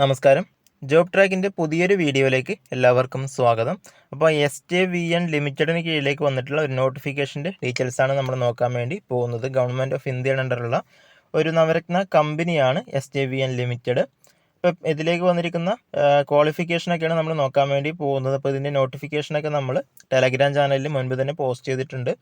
നമസ്കാരം. ജോബ് ട്രാക്കിന്റെ പുതിയൊരു വീഡിയോയിലേക്ക് എല്ലാവർക്കും സ്വാഗതം. അപ്പോൾ എസ് ജെ വി എൻ ലിമിറ്റഡിന് കീഴിലേക്ക് വന്നിട്ടുള്ള ഒരു നോട്ടിഫിക്കേഷന്റെ ഡീറ്റെയിൽസാണ് നമ്മൾ നോക്കാൻ വേണ്ടി പോകുന്നത്. ഗവൺമെന്റ് ഓഫ് ഇന്ത്യയുടെ അണ്ടറുള്ള ഒരു നവരത്ന കമ്പനിയാണ് S J V N limited ഇപ്പോൾ ഇതിലേക്ക് വന്നിരിക്കുന്ന ക്വാളിഫിക്കേഷനൊക്കെയാണ് നമ്മൾ നോക്കാൻ വേണ്ടി പോകുന്നത്. അപ്പോൾ ഇതിന്റെ നോട്ടിഫിക്കേഷനൊക്കെ നമ്മൾ ടെലഗ്രാം ചാനലിൽ മുൻപ് തന്നെ പോസ്റ്റ് ചെയ്തിട്ടുണ്ട്.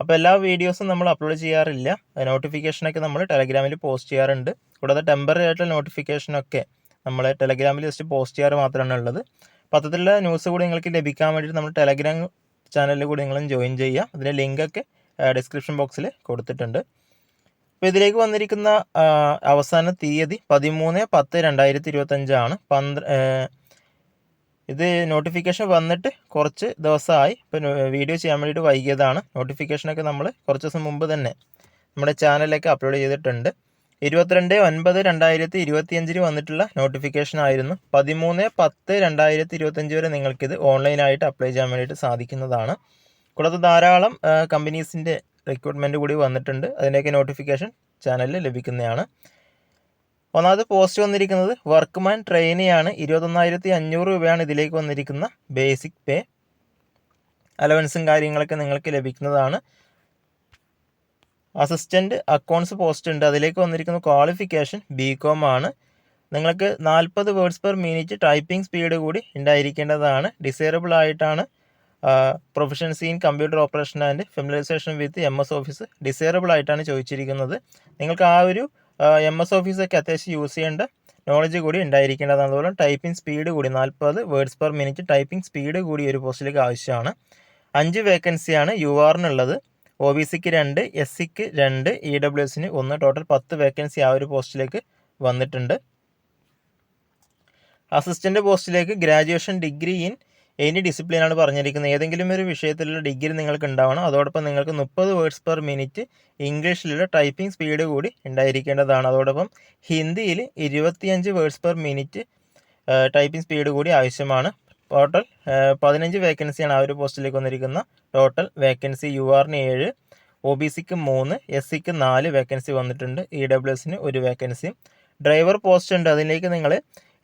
അപ്പോൾ എല്ലാ വീഡിയോസും നമ്മൾ അപ്ലോഡ് ചെയ്യാറില്ല. നോട്ടിഫിക്കേഷനൊക്കെ നമ്മൾ ടെലഗ്രാമിൽ പോസ്റ്റ് ചെയ്യാറുണ്ട്. കൂടാതെ ടെമ്പററി ആയിട്ടുള്ള നോട്ടിഫിക്കേഷനൊക്കെ നമ്മൾ ടെലഗ്രാമിൽ ജസ്റ്റ് പോസ്റ്റ് ചെയ്യാറ് മാത്രമാണ് ഉള്ളത് പത്രത്തിലുള്ള ന്യൂസ് കൂടി നിങ്ങൾക്ക് ലഭിക്കാൻ വേണ്ടിയിട്ട് നമ്മൾ ടെലഗ്രാം ചാനലിൽ കൂടി നിങ്ങളും ജോയിൻ ചെയ്യുക. അതിന്റെ ലിങ്കൊക്കെ ഡിസ്ക്രിപ്ഷൻ ബോക്സിൽ കൊടുത്തിട്ടുണ്ട്. അപ്പോൾ ഇതിലേക്ക് വന്നിരിക്കുന്ന അവസാന തീയതി പതിമൂന്ന് പത്ത് രണ്ടായിരത്തി ഇരുപത്തഞ്ചാണ് പന്ത്ര ഇത് നോട്ടിഫിക്കേഷൻ വന്നിട്ട് കുറച്ച് ദിവസമായി. ഇപ്പം വീഡിയോ ചെയ്യാൻ വേണ്ടിയിട്ട് വൈകിയതാണ്. നോട്ടിഫിക്കേഷനൊക്കെ നമ്മൾ കുറച്ച് ദിവസം മുമ്പ് തന്നെ നമ്മുടെ ചാനലിലേക്ക് അപ്ലോഡ് ചെയ്തിട്ടുണ്ട്. ഇരുപത്തിരണ്ട് ഒൻപത് രണ്ടായിരത്തി ഇരുപത്തിയഞ്ചിന് വന്നിട്ടുള്ള നോട്ടിഫിക്കേഷൻ ആയിരുന്നു. പതിമൂന്ന് പത്ത് രണ്ടായിരത്തി ഇരുപത്തഞ്ച് വരെ നിങ്ങൾക്കിത് ഓൺലൈനായിട്ട് അപ്ലൈ ചെയ്യാൻ വേണ്ടിയിട്ട് സാധിക്കുന്നതാണ്. കൂടാതെ ധാരാളം കമ്പനീസിന്റെ റിക്രൂട്ട്മെന്റ് കൂടി വന്നിട്ടുണ്ട്. അതിന്റെയൊക്കെ നോട്ടിഫിക്കേഷൻ ചാനലിൽ ലഭിക്കുന്നതാണ്. ഒന്നാമത് പോസ്റ്റ് വന്നിരിക്കുന്നത് വർക്ക്മാൻ ട്രെയിനിയാണ് ഇരുപത്തൊന്നായിരത്തി അഞ്ഞൂറ് രൂപയാണ് ഇതിലേക്ക് വന്നിരിക്കുന്ന ബേസിക് പേ അലവൻസും കാര്യങ്ങളൊക്കെ നിങ്ങൾക്ക് ലഭിക്കുന്നതാണ്. അസിസ്റ്റന്റ് അക്കൗണ്ട്സ് പോസ്റ്റ് ഉണ്ട്. അതിലേക്ക് വന്നിരിക്കുന്ന ക്വാളിഫിക്കേഷൻ ബി കോം ആണ്. നിങ്ങൾക്ക് നാൽപ്പത് words per minute typing speed കൂടി ഉണ്ടായിരിക്കേണ്ടതാണ്. ഡിസേറബിൾ ആയിട്ടാണ് proficiency in computer operation and familiarisation with M S office desirable ആയിട്ടാണ് ചോദിച്ചിരിക്കുന്നത്. നിങ്ങൾക്ക് ആ ഒരു എം എസ് ഓഫീസൊക്കെ അത്യാവശ്യം യൂസ് ചെയ്യേണ്ട നോളജ് കൂടി ഉണ്ടായിരിക്കേണ്ടതാണ്. അതുപോലെ ടൈപ്പിംഗ് സ്പീഡ് കൂടി നാൽപ്പത് words per minute typing speed കൂടി ഒരു പോസ്റ്റിലേക്ക് ആവശ്യമാണ്. അഞ്ച് വേക്കൻസിയാണ് യു ആറിനുള്ളത്. ഒ ബി സിക്ക് രണ്ട് എസ് സിക്ക് രണ്ട് ഇ ഡബ്ല്യു എസിന് ഒന്ന്. ടോട്ടൽ പത്ത് വേക്കൻസി ആ ഒരു പോസ്റ്റിലേക്ക് വന്നിട്ടുണ്ട്. അസിസ്റ്റന്റ് പോസ്റ്റിലേക്ക് ഗ്രാജുവേഷൻ ഡിഗ്രി ഇൻ എനി ഡിസിപ്ലിനാണ് പറഞ്ഞിരിക്കുന്നത്. ഏതെങ്കിലും ഒരു വിഷയത്തിലുള്ള ഡിഗ്രി നിങ്ങൾക്ക് ഉണ്ടാവണം. അതോടൊപ്പം നിങ്ങൾക്ക് മുപ്പത് വേർഡ്സ് പെർ മിനിറ്റ് ഇംഗ്ലീഷിലുള്ള ടൈപ്പിംഗ് സ്പീഡ് കൂടി ഉണ്ടായിരിക്കേണ്ടതാണ്. അതോടൊപ്പം ഹിന്ദിയിൽ ഇരുപത്തിയഞ്ച് words per minute typing speed കൂടി ആവശ്യമാണ്. ടോട്ടൽ പതിനഞ്ച് വേക്കൻസിയാണ് ആ ഒരു പോസ്റ്റിലേക്ക് വന്നിരിക്കുന്ന ടോട്ടൽ വേക്കൻസി യു ആറിന് ഏഴ് ഒ ബി സിക്ക് മൂന്ന് എസ് സിക്ക് നാല് വേക്കൻസി വന്നിട്ടുണ്ട്. ഇ ഡബ്ല്യു എസിന് ഒരു വേക്കൻസിയും ഡ്രൈവർ പോസ്റ്റ് ഉണ്ട്. അതിലേക്ക് നിങ്ങൾ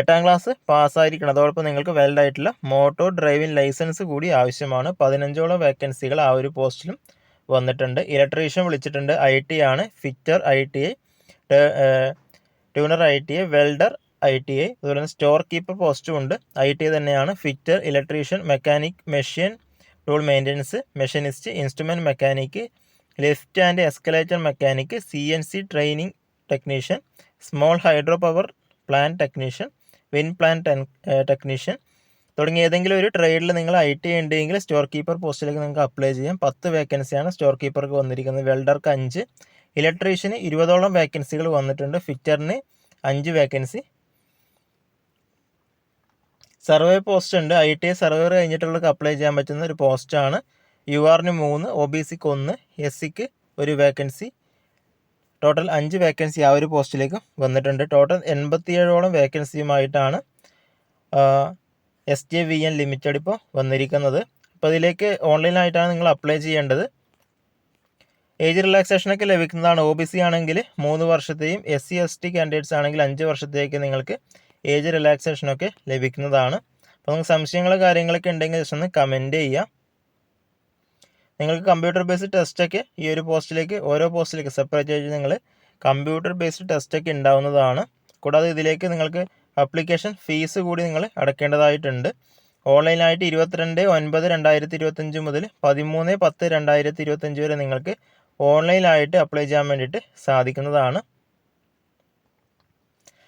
എട്ടാം ക്ലാസ് പാസ്സായിരിക്കണം അതോടൊപ്പം നിങ്ങൾക്ക് വാലിഡ് ആയിട്ടുള്ള മോട്ടോർ ഡ്രൈവിംഗ് ലൈസൻസ് കൂടി ആവശ്യമാണ്. പതിനഞ്ചോളം വേക്കൻസികൾ ആ ഒരു പോസ്റ്റിലും വന്നിട്ടുണ്ട്. ഇലക്ട്രീഷ്യൻ വിളിച്ചിട്ടുണ്ട്. ഐ ടി ആണ്. Fitter I T I turner I T I welder I T I അതുപോലെ തന്നെ സ്റ്റോർ കീപ്പർ പോസ്റ്റും ഉണ്ട്. ഐ ടി ഐ തന്നെയാണ് fitter electrician mechanic machine tool maintenance machinist instrument mechanic lift and escalator mechanic C N C training technician small hydro power plant technician wind plant technician തുടങ്ങിയ ഏതെങ്കിലും ഒരു ട്രേഡിൽ നിങ്ങൾ I T ഉണ്ടെങ്കിൽ store keeper പോസ്റ്റിലേക്ക് നിങ്ങൾക്ക് apply ചെയ്യാം. പത്ത് വേക്കൻസിയാണ് സ്റ്റോർ കീപ്പർക്ക് വന്നിരിക്കുന്നത്. വെൽഡർക്ക് അഞ്ച് ഇലക്ട്രീഷ്യന് ഇരുപതോളം വേക്കൻസികൾ വന്നിട്ടുണ്ട്. ഫിറ്ററിന് അഞ്ച് വേക്കൻസി സർവേ പോസ്റ്റ് ഉണ്ട്. ഐ ടി ഐ സർവേ കഴിഞ്ഞിട്ടുള്ളവർക്ക് അപ്ലൈ ചെയ്യാൻ പറ്റുന്ന ഒരു പോസ്റ്റാണ് യു ആറിന് മൂന്ന് ഒ ബി സിക്ക് ഒന്ന് എസ് സിക്ക് ഒരു വേക്കൻസി ടോട്ടൽ അഞ്ച് വേക്കൻസി ആ ഒരു പോസ്റ്റിലേക്ക് വന്നിട്ടുണ്ട്. ടോട്ടൽ എൺപത്തിയേഴോളം വേക്കൻസിയുമായിട്ടാണ് S J V N limited ഇപ്പോൾ വന്നിരിക്കുന്നത്. അപ്പോൾ ഇതിലേക്ക് ഓൺലൈനായിട്ടാണ് നിങ്ങൾ അപ്ലൈ ചെയ്യേണ്ടത്. ഏജ് റിലാക്സേഷനൊക്കെ ലഭിക്കുന്നതാണ്. ഒ ബി സി ആണെങ്കിൽ മൂന്ന് വർഷത്തെയും S C S T candidates ആണെങ്കിൽ അഞ്ച് വർഷത്തേക്ക് നിങ്ങൾക്ക് ഏജ് റിലാക്സേഷനൊക്കെ ലഭിക്കുന്നതാണ്. അപ്പോൾ നിങ്ങൾക്ക് സംശയങ്ങളോ കാര്യങ്ങളൊക്കെ ഉണ്ടെങ്കിൽ ജസ്റ്റ് ഒന്ന് കമന്റ് ചെയ്യുക നിങ്ങൾക്ക് കമ്പ്യൂട്ടർ ബേസ്ഡ് ടെസ്റ്റൊക്കെ ഈ ഒരു പോസ്റ്റിലേക്ക് ഓരോ പോസ്റ്റിലേക്ക് സെപ്പറേറ്റ് ആയിട്ട് നിങ്ങൾ കമ്പ്യൂട്ടർ ബേസ്ഡ് ടെസ്റ്റൊക്കെ ഉണ്ടാവുന്നതാണ്. കൂടാതെ ഇതിലേക്ക് നിങ്ങൾക്ക് അപ്ലിക്കേഷൻ ഫീസ് കൂടി നിങ്ങൾ അടക്കേണ്ടതായിട്ടുണ്ട്. ഓൺലൈനായിട്ട് ഇരുപത്തിരണ്ട് ഒൻപത് രണ്ടായിരത്തി ഇരുപത്തഞ്ച് മുതൽ പതിമൂന്ന് പത്ത് രണ്ടായിരത്തി ഇരുപത്തഞ്ച് വരെ നിങ്ങൾക്ക് ഓൺലൈനായിട്ട് അപ്ലൈ ചെയ്യാൻ വേണ്ടിയിട്ട് സാധിക്കുന്നതാണ്.